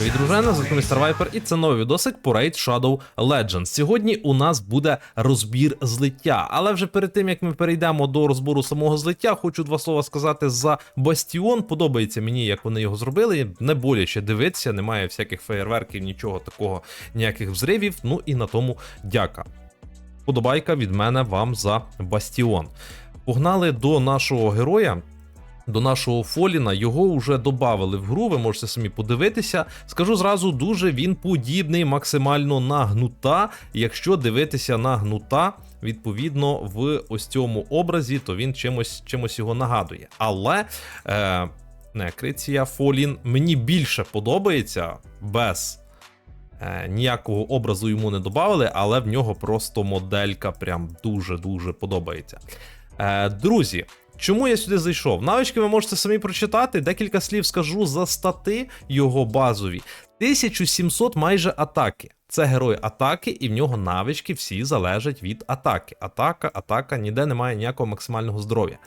Привіт, дружина, з вами Mr. І це новий відосик по Raid Shadow Legends. Сьогодні у нас буде розбір злиття. Але вже перед тим як ми перейдемо до розбору самого злиття, хочу два слова сказати за Бастіон. Подобається мені, як вони його зробили. Не боляче дивитися, немає всяких феєрверків, нічого такого, ніяких взривів. Ну і на тому дяка. Подобайка від мене вам за Бастіон. Погнали до нашого героя. До нашого Фоліна його вже додали в гру, ви можете самі подивитися. Скажу зразу, дуже він подібний максимально на гнута. Якщо дивитися на гнута, відповідно, в ось цьому образі, то він чимось, чимось його нагадує. Але е, не, Криція Фолін мені більше подобається без. Е, ніякого образу йому не додали, але в нього просто моделька прям дуже-дуже подобається. Е, друзі, чому я сюди зайшов? Навички ви можете самі прочитати. Декілька слів скажу за стати його базові. 1700 майже атаки. Це герой атаки, і в нього навички всі залежать від атаки. Атака, атака, ніде немає ніякого максимального здоров'я.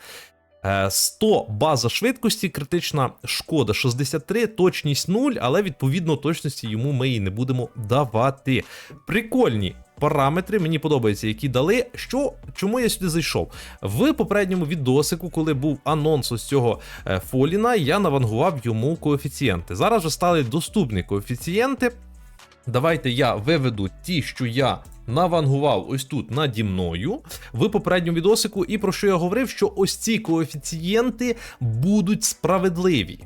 Е, 100 база швидкості, критична шкода 63, точність 0, але відповідно точності йому ми і не будемо давати. Прикольні параметри, мені подобається, які дали. Що, чому я сюди зайшов? В попередньому відосику, коли був анонс ось цього е, Фоліна, я навангував йому коефіцієнти. Зараз вже стали доступні коефіцієнти. Давайте я виведу ті, що я навангував ось тут наді мною в попередньому відосику. І про що я говорив, що ось ці коефіцієнти будуть справедливі.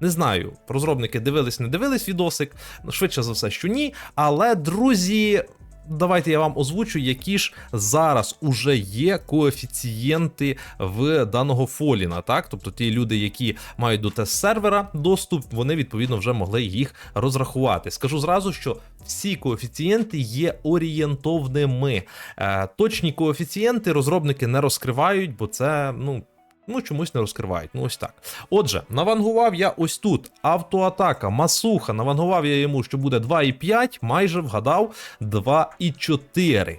Не знаю, розробники дивились, не дивились відосик, швидше за все, що ні. Але, друзі, давайте я вам озвучу, які ж зараз уже є коефіцієнти в даного Фоліна. Так, тобто ті люди, які мають до тест-сервера доступ, вони відповідно вже могли їх розрахувати. Скажу зразу, що всі коефіцієнти є орієнтовними. Е, точні коефіцієнти розробники не розкривають, бо це ну. Ну, чомусь не розкривають. Ну, ось так. Отже, навангував я ось тут автоатака, масуха. Навангував я йому, що буде 2,5, майже вгадав 2,4.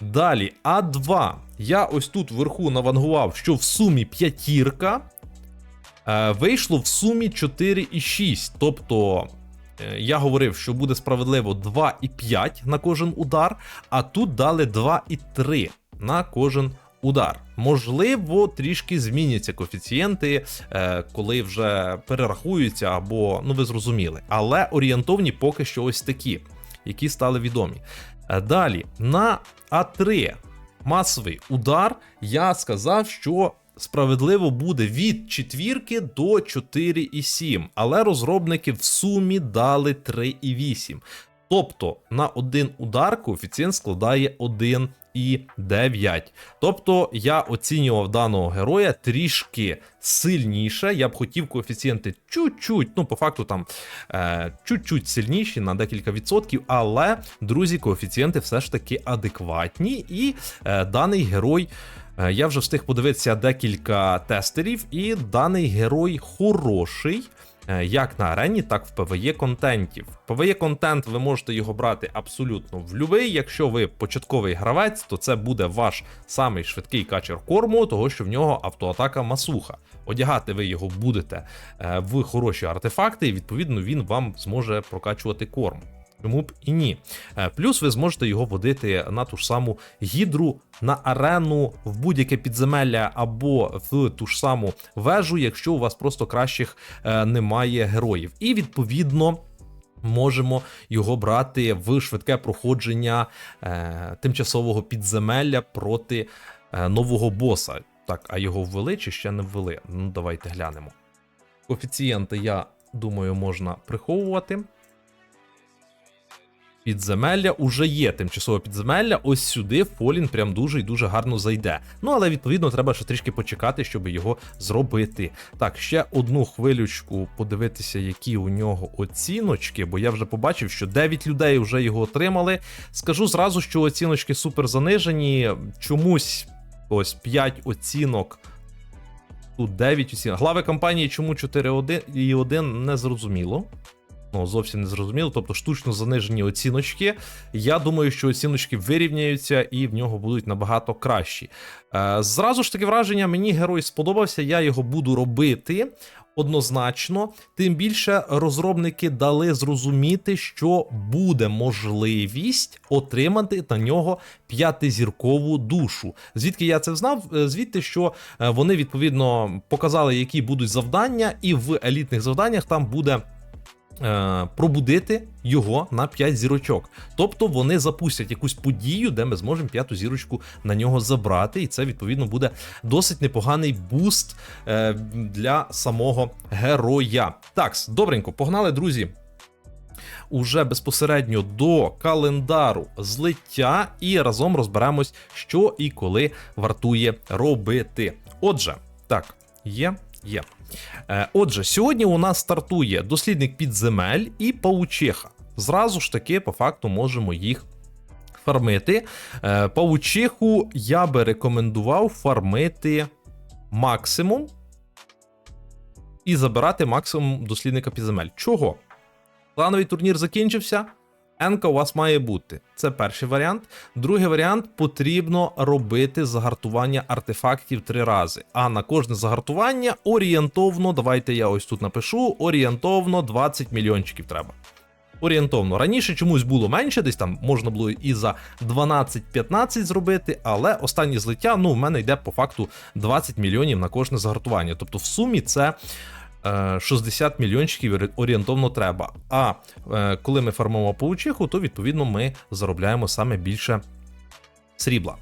Далі, А2. Я ось тут вверху навангував, що в сумі п'ятірка. Е, вийшло в сумі 4,6. Тобто. е, Я говорив, що буде справедливо 2,5 на кожен удар, а тут дали 2,3 на кожен удар. Можливо, трішки зміняться коефіцієнти, е, коли вже перерахуються, або ну ви зрозуміли. Але орієнтовні поки що ось такі, які стали відомі. Е, Далі на А3 масовий удар. Я сказав, що. Справедливо буде від четвірки до 4,7, але розробники в сумі дали 3,8. Тобто на один удар коефіцієнт складає 1,9. Тобто я оцінював даного героя трішки сильніше. Я б хотів коефіцієнти чуть-чуть, ну по факту там е, чуть-чуть сильніші на декілька відсотків, але друзі, коефіцієнти все ж таки адекватні, і е, даний герой. Е, Я вже встиг подивитися декілька тестерів, і даний герой хороший. Е, Як на арені, так в PvE контентів. PvE контент ви можете його брати абсолютно в любий. Якщо ви початковий гравець, то це буде ваш самий швидкий качер корму, того що в нього автоатака масуха. Одягати ви його будете е, в хороші артефакти, і відповідно він вам зможе прокачувати корм. Чому б і ні. Е, Плюс ви зможете його водити на ту ж саму гідру, на арену, в будь-яке підземелля або в ту ж саму вежу, якщо у вас просто кращих е, немає героїв. І відповідно. Можемо його брати в швидке проходження е, тимчасового підземелля проти е, нового боса. Так, а його ввели чи ще не ввели? Ну, давайте глянемо. Коефіцієнти, я думаю, можна приховувати. Підземелля уже є тимчасове підземелля. Ось сюди Фолін прям дуже і дуже гарно зайде. Ну але відповідно треба ще трішки почекати, щоб його зробити. Так, ще одну хвилючку подивитися, які у нього оціночки, бо я вже побачив, що 9 людей вже його отримали. Скажу зразу, що оціночки супер занижені. Чомусь ось 5 оцінок. Тут 9 оцінок. Глави компанії чому 4 і 1 не зрозуміло. Ну, зовсім не зрозуміло. Тобто штучно занижені оціночки. Я думаю, що оціночки вирівняються і в нього будуть набагато кращі. Е, зразу ж таки враження, мені герой сподобався, я його буду робити. Однозначно, тим більше розробники дали зрозуміти, що буде можливість отримати на нього п'ятизіркову душу. Звідки я це знав? Е, Звідти, що е, вони відповідно показали, які будуть завдання, і в елітних завданнях там буде. Е, Пробудити його на 5 зірочок. Тобто вони запустять якусь подію, де ми зможемо п'яту зірочку на нього забрати, і це відповідно буде досить непоганий буст е, для самого героя. Так, добренько, погнали, друзі. Уже безпосередньо до календару злиття і разом розберемось, що і коли вартує робити. Отже, так, є, є. Е, Отже, сьогодні у нас стартує дослідник підземель і паучиха. Зразу ж таки, по факту, можемо їх фармити. Е, Паучиху я би рекомендував фармити максимум і забирати максимум дослідника підземель. Чого? Плановий турнір закінчився. Енка у вас має бути. Це перший варіант. Другий варіант потрібно робити загартування артефактів три рази. А на кожне загартування орієнтовно, давайте я ось тут напишу: орієнтовно 20 мільйончиків треба. Орієнтовно. Раніше чомусь було менше, десь там можна було і за 12-15 зробити, але останнє злиття, ну, в мене йде по факту 20 мільйонів на кожне загартування. Тобто, в сумі це. Е, 60 мільйончиків орієнтовно треба. А е, коли ми фармуємо паучиху, то відповідно ми заробляємо саме більше срібла.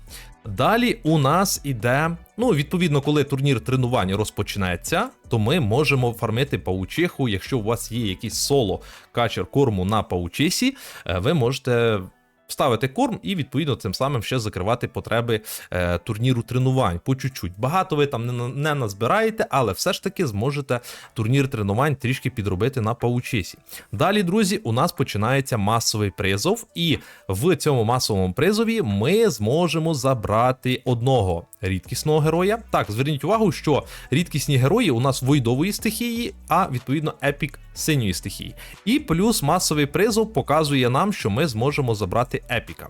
Далі у нас іде, ну, відповідно, коли турнір тренування розпочнеться, то ми можемо фармити паучиху. Якщо у вас є якийсь соло качер корму на паучихі, е, ви можете. Вставити корм і відповідно цим самим ще закривати потреби е, турніру тренувань по чуть-чуть. Багато ви там не, не назбираєте, але все ж таки зможете турнір тренувань трішки підробити на паучисі. Далі, друзі, у нас починається масовий призов, і в цьому масовому призові ми зможемо забрати одного рідкісного героя. Так, зверніть увагу, що рідкісні герої у нас войдової стихії, а відповідно епік синьої стихії. І плюс масовий призов показує нам, що ми зможемо забрати епіка.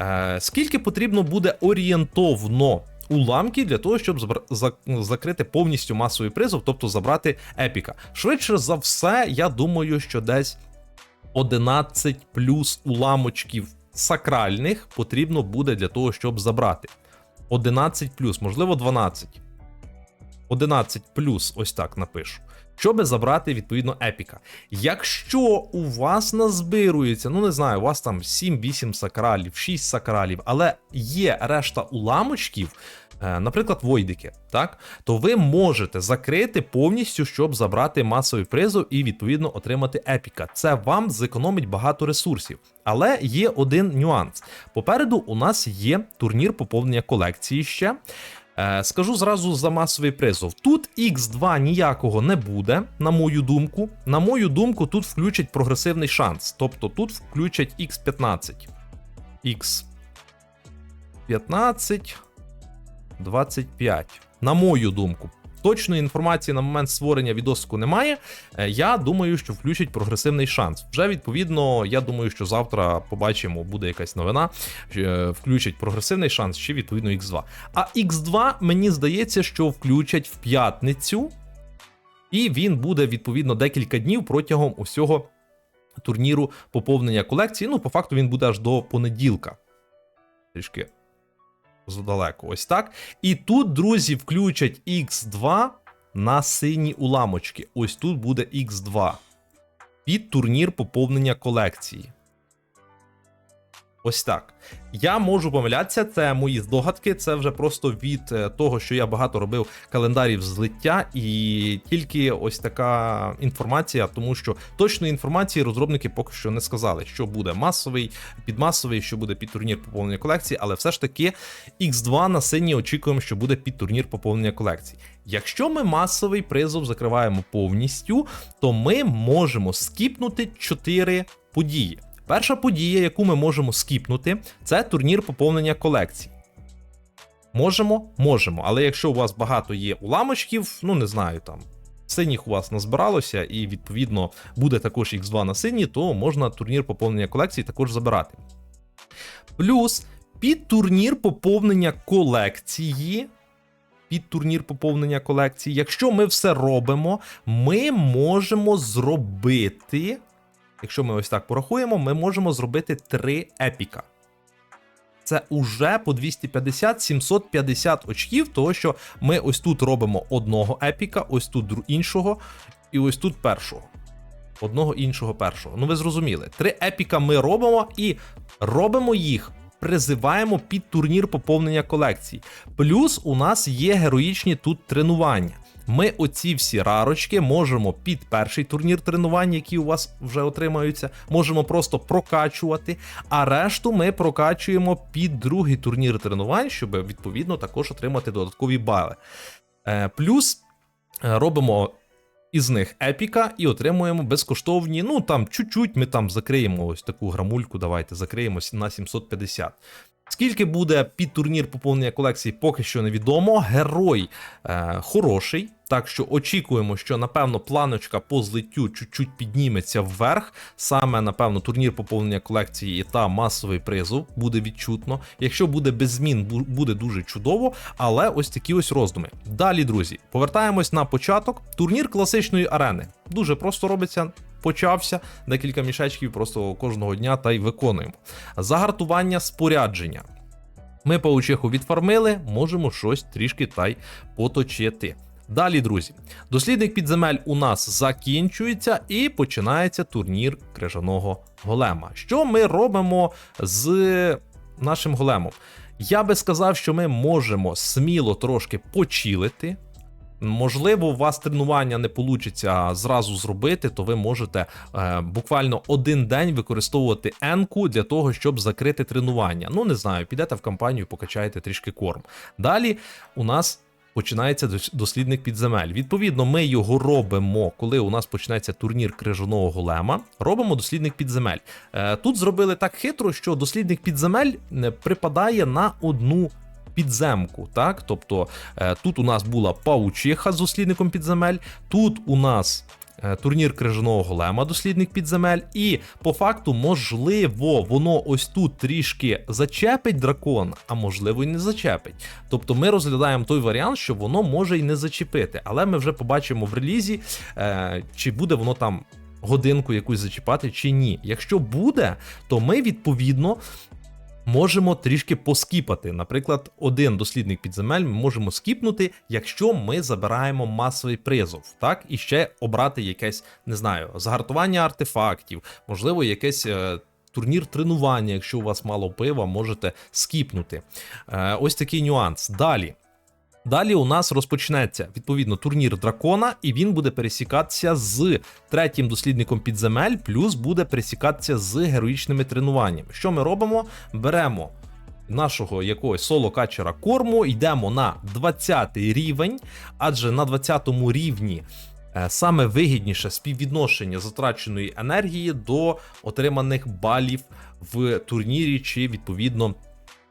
Е, скільки потрібно буде орієнтовно уламків для того, щоб закрити повністю масовий призов, тобто забрати епіка. Швидше за все, я думаю, що десь 11 плюс уламочків сакральних потрібно буде для того, щоб забрати. 11 плюс, можливо, 12. 11 плюс, ось так напишу. Щоби забрати відповідно епіка. Якщо у вас назбирується, ну не знаю, у вас там 7-8 сакралів, 6 сакралів, але є решта уламочків, наприклад, войдики, так, то ви можете закрити повністю, щоб забрати масовий призов і відповідно отримати епіка. Це вам зекономить багато ресурсів. Але є один нюанс. Попереду у нас є турнір поповнення колекції ще. Е, Скажу зразу за масовий призов. Тут X2 ніякого не буде, на мою думку. На мою думку, тут включать прогресивний шанс. Тобто тут включать X15. X15, 25. На мою думку. Точної інформації на момент створення відосику немає. Е, Я думаю, що включать прогресивний шанс. Вже відповідно, я думаю, що завтра побачимо, буде якась новина. е, Включать прогресивний шанс чи відповідно X2. А X2, мені здається, що включать в п'ятницю, і він буде відповідно декілька днів протягом усього турніру поповнення колекції. Ну, по факту, він буде аж до понеділка. Трішки задалеко. Ось так. І тут, друзі, включать X2 на сині уламочки. Ось тут буде X2. Під турнір поповнення колекції. Ось так. Я можу помилятися, це мої здогадки. Це вже просто від е, того, що я багато робив календарів злиття, і тільки ось така інформація, тому що точної інформації розробники поки що не сказали, що буде масовий, підмасовий, що буде під турнір поповнення колекції, але все ж таки X2 на сині очікуємо, що буде під турнір поповнення колекції. Якщо ми масовий призов закриваємо повністю, то ми можемо скіпнути 4 події. Перша подія, яку ми можемо скіпнути, це турнір поповнення колекцій. Можемо, можемо. Але якщо у вас багато є уламочків, ну не знаю там. синіх у вас назбиралося, і відповідно буде також X2 на сині, то можна турнір поповнення колекції також забирати. Плюс під турнір поповнення колекції. Під турнір поповнення колекції. Якщо ми все робимо, ми можемо зробити. Якщо ми ось так порахуємо, ми можемо зробити 3 епіка. Це уже по 250-750 очків, того що ми ось тут робимо одного епіка, ось тут іншого, і ось тут першого. Одного іншого першого. Ну ви зрозуміли. Три епіка ми робимо і робимо їх. Призиваємо під турнір поповнення колекцій. Плюс у нас є героїчні тут тренування. Ми оці всі рарочки можемо під перший турнір тренувань, які у вас вже отримаються, можемо просто прокачувати, а решту ми прокачуємо під другий турнір тренувань, щоб відповідно також отримати додаткові бали. Е, плюс е, робимо із них епіка і отримуємо безкоштовні. Ну там чуть-чуть ми там закриємо ось таку грамульку. Давайте закриємо на 750. Скільки буде під турнір поповнення колекції, поки що невідомо. Герой е, хороший, так що очікуємо, що напевно планочка по злиттю чуть-чуть підніметься вверх. Саме напевно турнір поповнення колекції та масовий призов буде відчутно. Якщо буде без змін, буде дуже чудово. Але ось такі ось роздуми. Далі, друзі, повертаємось на початок. Турнір класичної арени. Дуже просто робиться. Почався декілька мішечків просто кожного дня та й виконуємо. Загартування спорядження. Ми паучиху відфармили, можемо щось трішки та й поточити. Далі, друзі, дослідник підземель у нас закінчується і починається турнір крижаного голема. Що ми робимо з нашим големом? Я би сказав, що ми можемо сміло трошки почілити. Можливо, у вас тренування не вийде зразу зробити, то ви можете е, буквально один день використовувати енку для того, щоб закрити тренування. Ну, не знаю, підете в компанію, покачаєте трішки корм. Далі у нас. Починається дослідник підземель. Відповідно, ми його робимо, коли у нас починається турнір крижаного голема. Робимо дослідник підземель. Е, тут зробили так хитро, що дослідник підземель е, припадає на одну підземку. Так, тобто е, тут у нас була паучиха з дослідником підземель, тут у нас. Е, Турнір крижаного голема, дослідник підземель, і по факту, можливо, воно ось тут трішки зачепить дракон, а можливо, і не зачепить. Тобто ми розглядаємо той варіант, що воно може і не зачепити, але ми вже побачимо в релізі, е, чи буде воно там годинку якусь зачіпати, чи ні. Якщо буде, то ми відповідно можемо трішки поскіпати. Наприклад, один дослідник підземель ми можемо скіпнути, якщо ми забираємо масовий призов, так і ще обрати якесь, не знаю, загартування артефактів, можливо, якесь. е, Турнір тренування, якщо у вас мало пива, можете скіпнути. Е, ось такий нюанс. Далі. Далі у нас розпочнеться відповідно турнір дракона, і він буде пересікатися з третім дослідником підземель, плюс буде пересікатися з героїчними тренуваннями. Що ми робимо? Беремо нашого якогось соло-качера корму, йдемо на 20 рівень, адже на 20 рівні. е, Саме вигідніше співвідношення затраченої енергії до отриманих балів в турнірі, чи відповідно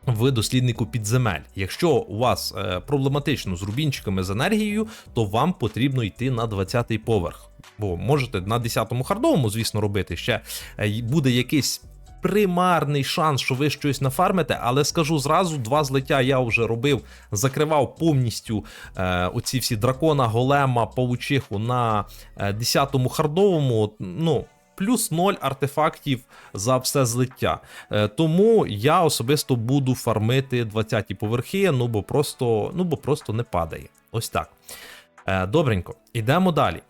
в досліднику підземель. Якщо у вас е, проблематично з рубінчиками з енергією, то вам потрібно йти на 20-й поверх. Бо можете на 10-му хардовому, звісно, робити ще е, буде якийсь. Примарний шанс, що ви щось нафармите, але скажу зразу: два злиття я вже робив, закривав повністю е, оці всі дракона, голема, паучиху на е, 10-му хардовому. Ну, плюс 0 артефактів за все злиття. Е, Тому я особисто буду фармити 20-ті поверхи, ну бо просто, ну бо просто не падає. Ось так. Е, Добренько, ідемо далі.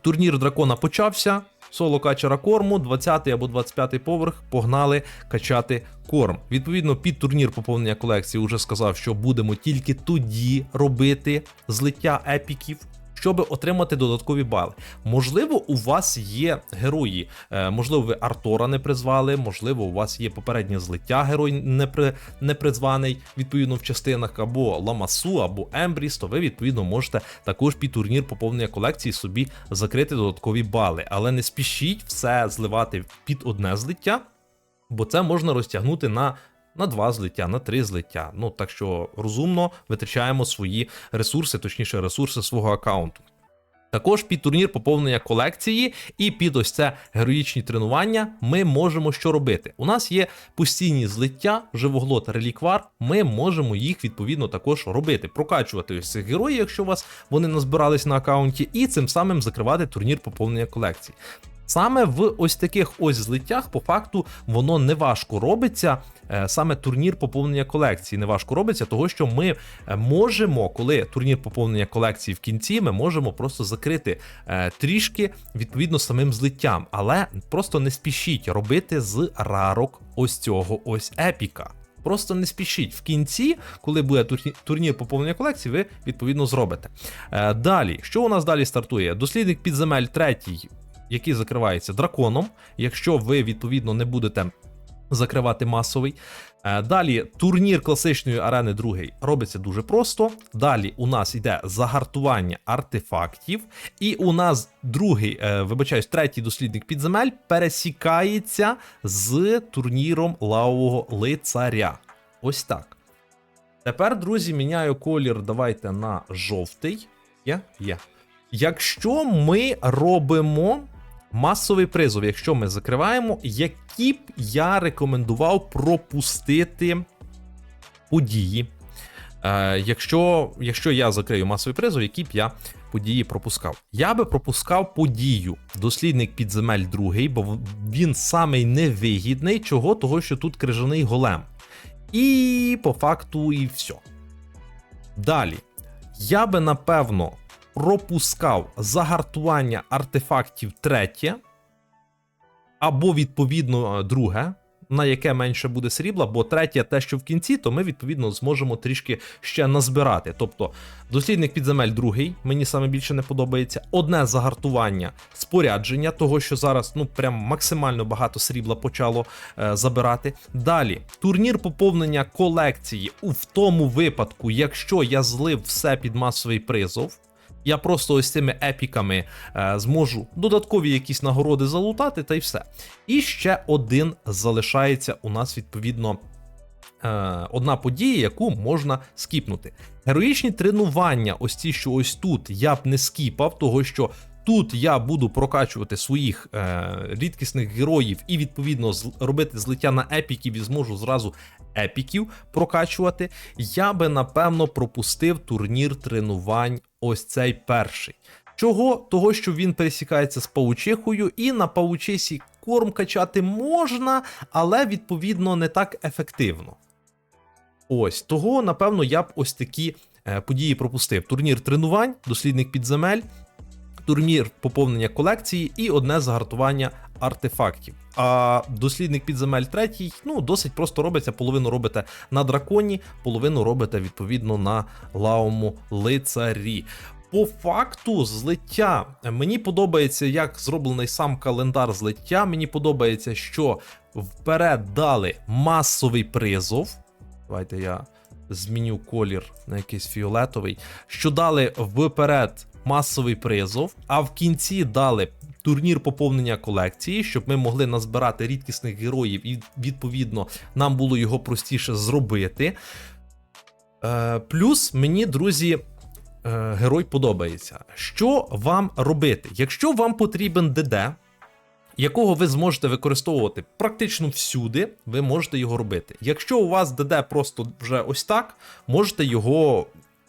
Турнір дракона почався. Соло качера корму, 20 або 25 поверх погнали качати корм. Відповідно, під турнір поповнення колекції вже сказав, що будемо тільки тоді робити злиття епіків. Щоб отримати додаткові бали. Можливо, у вас є герої, е, можливо, ви Артора не призвали, можливо, у вас є попереднє злиття герой не, при, не призваний відповідно в частинах, або Ламасу, або Ембріс, то ви відповідно можете також під турнір поповнення колекції собі закрити додаткові бали. Але не спішіть все зливати під одне злиття, бо це можна розтягнути на. На два злиття, на три злиття. Ну так що розумно витрачаємо свої ресурси, точніше, ресурси свого аккаунту. Також під турнір поповнення колекції і під ось це героїчні тренування ми можемо що робити. У нас є постійні злиття, живоглот, реліквар. Ми можемо їх відповідно також робити, прокачувати ось цих героїв, якщо у вас вони назбирались на аккаунті, і цим самим закривати турнір поповнення колекції. Саме в ось таких ось злиттях, по факту, воно не важко робиться. Е, Саме турнір поповнення колекції не важко робиться, того що ми е, можемо, коли турнір поповнення колекції в кінці, ми можемо просто закрити е, трішки відповідно самим злиттям, але просто не спішіть робити з рарок ось цього ось епіка. Просто не спішіть в кінці, коли буде турнір поповнення колекції, ви відповідно зробите. Далі, що у нас далі стартує? Дослідник підземель третій, який закривається драконом. Якщо ви відповідно не будете закривати масовий. Е, Далі турнір класичної арени другий робиться дуже просто. Далі у нас йде загартування артефактів, і у нас другий, е, вибачаюсь, третій дослідник підземель пересікається з турніром лавового лицаря. Ось так. Тепер, друзі, міняю колір. Давайте на жовтий. Є? Є. Якщо ми робимо масовий призов, якщо ми закриваємо, які б я рекомендував пропустити події. Е, якщо, якщо я закрию масовий призов, які б я події пропускав? Я би пропускав подію дослідник підземель другий, бо він самий невигідний, чого того, що тут крижаний голем. І по факту, і все. Далі. Я би напевно пропускав загартування артефактів третє, або відповідно друге, на яке менше буде срібла, бо третє, те, що в кінці, то ми відповідно зможемо трішки ще назбирати. Тобто, дослідник підземель другий, мені саме більше не подобається. Одне загартування спорядження, того, що зараз ну прям максимально багато срібла почало е, забирати. Далі турнір поповнення колекції у в тому випадку, якщо я злив все під масовий призов. Я просто ось цими епіками е, зможу додаткові якісь нагороди залутати, та й все. І ще один залишається у нас відповідно. е, Одна подія, яку можна скіпнути. Героїчні тренування, ось ці, що ось тут, я б не скіпав, того що тут я буду прокачувати своїх е, рідкісних героїв і відповідно робити злиття на епіків і зможу зразу епіків прокачувати. Я би напевно пропустив турнір тренувань ось цей перший. Чого? Того, що він пересікається з паучихою, і на паучихі корм качати можна, але відповідно не так ефективно. Ось того, напевно, я б ось такі е, події пропустив: турнір тренувань, дослідник підземель, турнір поповнення колекції і одне загартування артефактів. А дослідник підземель третій, ну, досить просто робиться. Половину робите на драконі, половину робите відповідно на лауму лицарі. По факту злиття мені подобається, як зроблений сам календар злиття. Мені подобається, що вперед дали масовий призов. Давайте я зміню колір на якийсь фіолетовий. Що дали вперед масовий призов, а в кінці дали турнір поповнення колекції, щоб ми могли назбирати рідкісних героїв, і відповідно нам було його простіше зробити. Е, плюс мені, друзі, е, герой подобається. Що вам робити? Якщо вам потрібен ДД, якого ви зможете використовувати практично всюди, ви можете його робити. Якщо у вас ДД просто вже ось так, можете його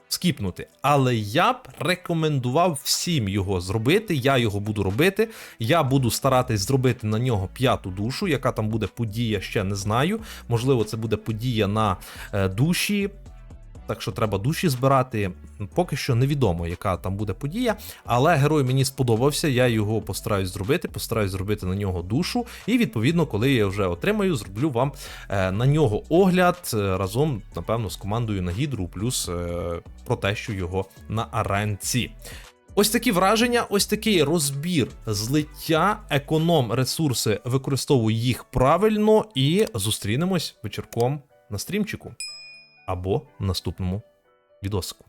скіпнути. Але я б рекомендував всім його зробити. Я його буду робити. Я буду старатись зробити на нього п'яту душу. Яка там буде подія, ще не знаю. Можливо, це буде подія на е, душі. Так що треба душі збирати. Поки що невідомо, яка там буде подія. Але герой мені сподобався. Я його постараюсь зробити, постараюсь зробити на нього душу. І відповідно, коли я вже отримаю, зроблю вам е, на нього огляд е, разом, напевно, з командою на гідру, плюс е, про те, що його на аренці. Ось такі враження, ось такий розбір злиття, економ ресурси, використовуй їх правильно і зустрінемось вечірком на стрімчику або в наступному відосику.